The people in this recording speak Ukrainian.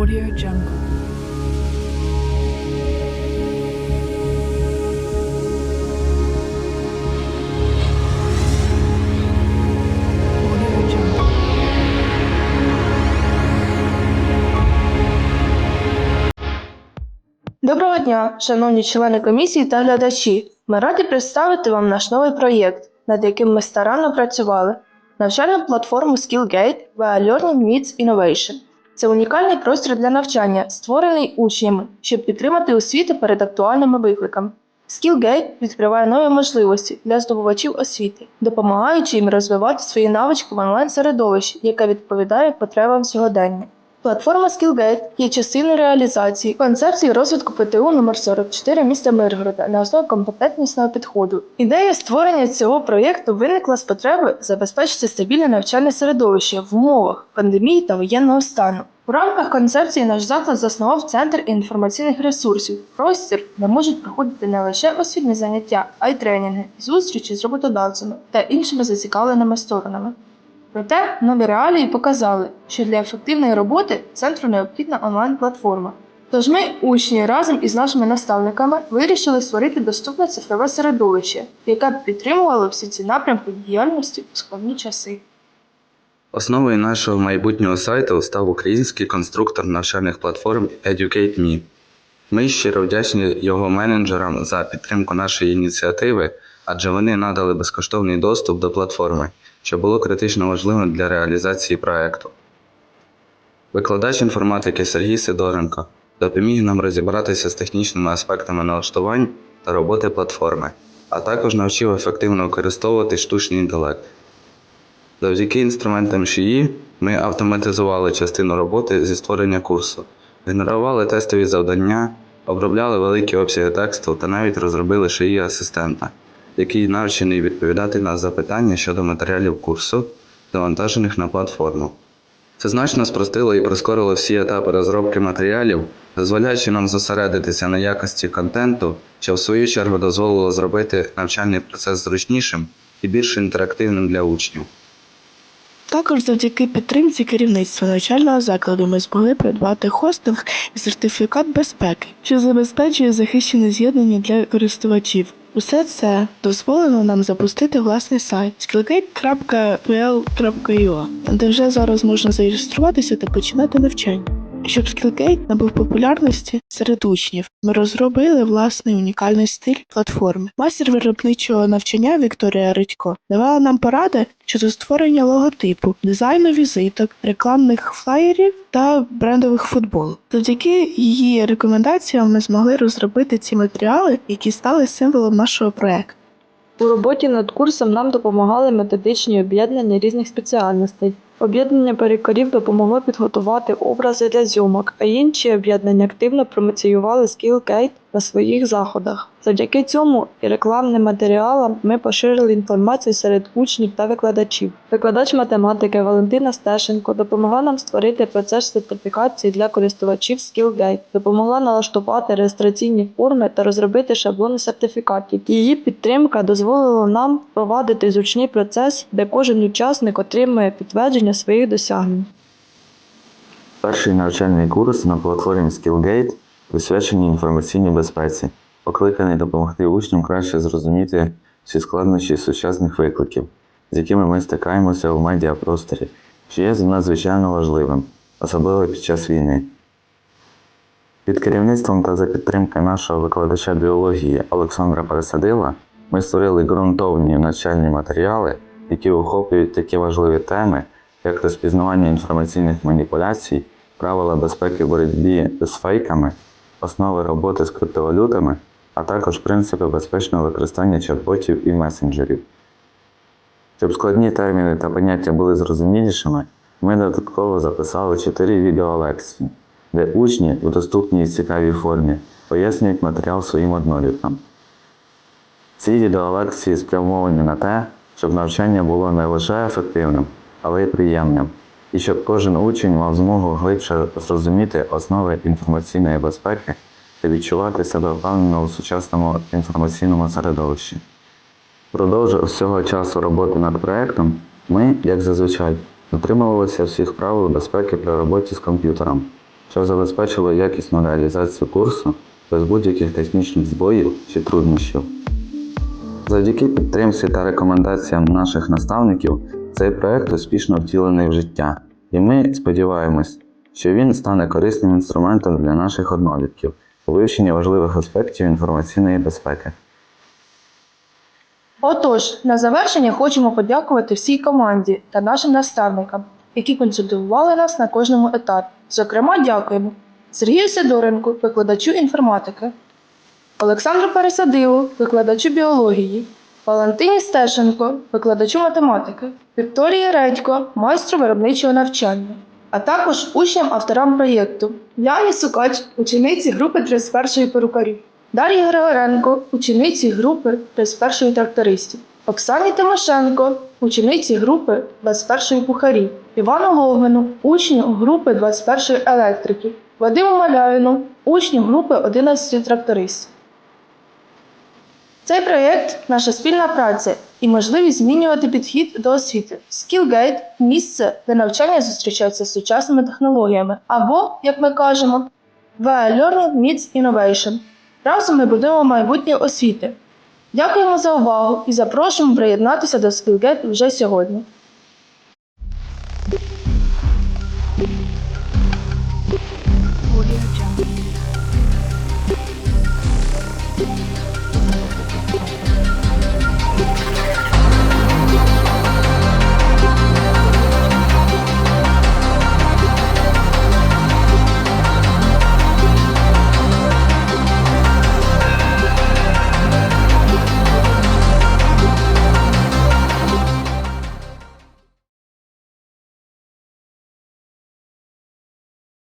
Audio Jungle. Доброго дня, шановні члени комісії та глядачі. Ми раді представити вам наш новий проєкт, над яким ми старанно працювали. Навчальну платформу Skillgate via Learning Meets Innovation. Це унікальний простір для навчання, створений учнями, щоб підтримати освіту перед актуальними викликами. Skillgate відкриває нові можливості для здобувачів освіти, допомагаючи їм розвивати свої навички в онлайн-середовищі, яке відповідає потребам сьогодення. Платформа Skillgate є частиною реалізації концепції розвитку ПТУ номер 44 міста Миргорода на основі компетентнісного підходу. Ідея створення цього проєкту виникла з потреби забезпечити стабільне навчальне середовище в умовах пандемії та воєнного стану. У рамках концепції наш заклад заснував центр інформаційних ресурсів, простір, де можуть проходити не лише освітні заняття, а й тренінги, зустрічі з роботодавцями та іншими зацікавленими сторонами. Проте нові реалії показали, що для ефективної роботи центру необхідна онлайн-платформа. Тож ми, учні, разом із нашими наставниками вирішили створити доступне цифрове середовище, яке б підтримувало всі ці напрямки діяльності у складні часи. Основою нашого майбутнього сайту став український конструктор навчальних платформ EducateMe. Ми щиро вдячні його менеджерам за підтримку нашої ініціативи, адже вони надали безкоштовний доступ до платформи, що було критично важливим для реалізації проекту. Викладач інформатики Сергій Сидоренко допоміг нам розібратися з технічними аспектами налаштувань та роботи платформи, а також навчив ефективно використовувати штучний інтелект. Завдяки інструментам ШІІ ми автоматизували частину роботи зі створення курсу, генерували тестові завдання, обробляли великі обсяги тексту та навіть розробили шиї асистента, який навчений відповідати на запитання щодо матеріалів курсу, завантажених на платформу. Це значно спростило і прискорило всі етапи розробки матеріалів, дозволяючи нам зосередитися на якості контенту, що в свою чергу дозволило зробити навчальний процес зручнішим і більш інтерактивним для учнів. Також завдяки підтримці керівництва навчального закладу ми змогли придбати хостинг і сертифікат безпеки, що забезпечує захищене з'єднання для користувачів. Усе це дозволило нам запустити власний сайт skillgate.pl.ua, де вже зараз можна зареєструватися та починати навчання. Щоб Skillgate набув популярності серед учнів, ми розробили власний унікальний стиль платформи. Мастер виробничого навчання Вікторія Редько давала нам поради щодо створення логотипу, дизайну візиток, рекламних флаєрів та брендових футбол. Завдяки її рекомендаціям ми змогли розробити ці матеріали, які стали символом нашого проекту. У роботі над курсом нам допомагали методичні об'єднання різних спеціальностей. Об'єднання перекорів допомогло підготувати образи для зйомок, а інші об'єднання активно промоціювали Skillgate на своїх заходах. Завдяки цьому і рекламним матеріалам ми поширили інформацію серед учнів та викладачів. Викладач математики Валентина Стешенко допомогла нам створити процес сертифікації для користувачів Skillgate, допомогла налаштувати реєстраційні форми та розробити шаблони сертифікатів. Її підтримка дозволила нам впровадити зручний процес, де кожен учасник отримує підтвердження своїх досягнень. Перший навчальний курс на платформі Skillgate присвячений інформаційній безпеці, покликаний допомогти учням краще зрозуміти всі складнощі сучасних викликів, з якими ми стикаємося в медіапросторі, що є надзвичайно важливим, особливо під час війни. Під керівництвом та за підтримки нашого викладача біології Олександра Пересадила ми створили ґрунтовні навчальні матеріали, які охоплюють такі важливі теми, як розпізнавання інформаційних маніпуляцій, правила безпеки в боротьбі з фейками, основи роботи з криптовалютами, а також принципи безпечного використання чат-ботів і месенджерів. Щоб складні терміни та поняття були зрозумілішими, ми додатково записали 4 відеолекції, де учні у доступній і цікавій формі пояснюють матеріал своїм одноліткам. Ці відеолекції спрямовані на те, щоб навчання було не лише ефективним, але й приємним, і щоб кожен учень мав змогу глибше зрозуміти основи інформаційної безпеки відчувати себе впевнено у сучасному інформаційному середовищі. Впродовж всього часу роботи над проектом ми, як зазвичай, дотримувалися всіх правил безпеки при роботі з комп'ютером. що забезпечило якісну реалізацію курсу без будь-яких технічних збоїв чи труднощів. Завдяки підтримці та рекомендаціям наших наставників цей проект успішно втілений в життя, і ми сподіваємось, що він стане корисним інструментом для наших однолітків у вивченні важливих аспектів інформаційної безпеки. Отож, на завершення хочемо подякувати всій команді та нашим наставникам, які консультували нас на кожному етапі. Зокрема, дякуємо Сергію Сидоренку, викладачу інформатики, Олександру Пересадилу, викладачу біології, Валентині Стешенко, викладачу математики, Вікторії Редько, майстру виробничого навчання, а також учням-авторам проєкту Яні Сукач, учениці групи 31-ї перукарів. Дар'я Григоренко, учениці групи 31-ї трактористів, Оксані Тимошенко, учениці групи 21-ї кухарі, Івану Логвину, учню групи 21-ї електрики, Вадиму Маляїну, учню групи 11 трактористів. Цей проєкт наша спільна праця і можливість змінювати підхід до освіти. Skillgate – місце, де навчання зустрічається з сучасними технологіями, або, як ми кажемо, where learning meets innovation. Разом ми будемо майбутнє освіти. Дякуємо за увагу і запрошуємо приєднатися до Skillgate вже сьогодні.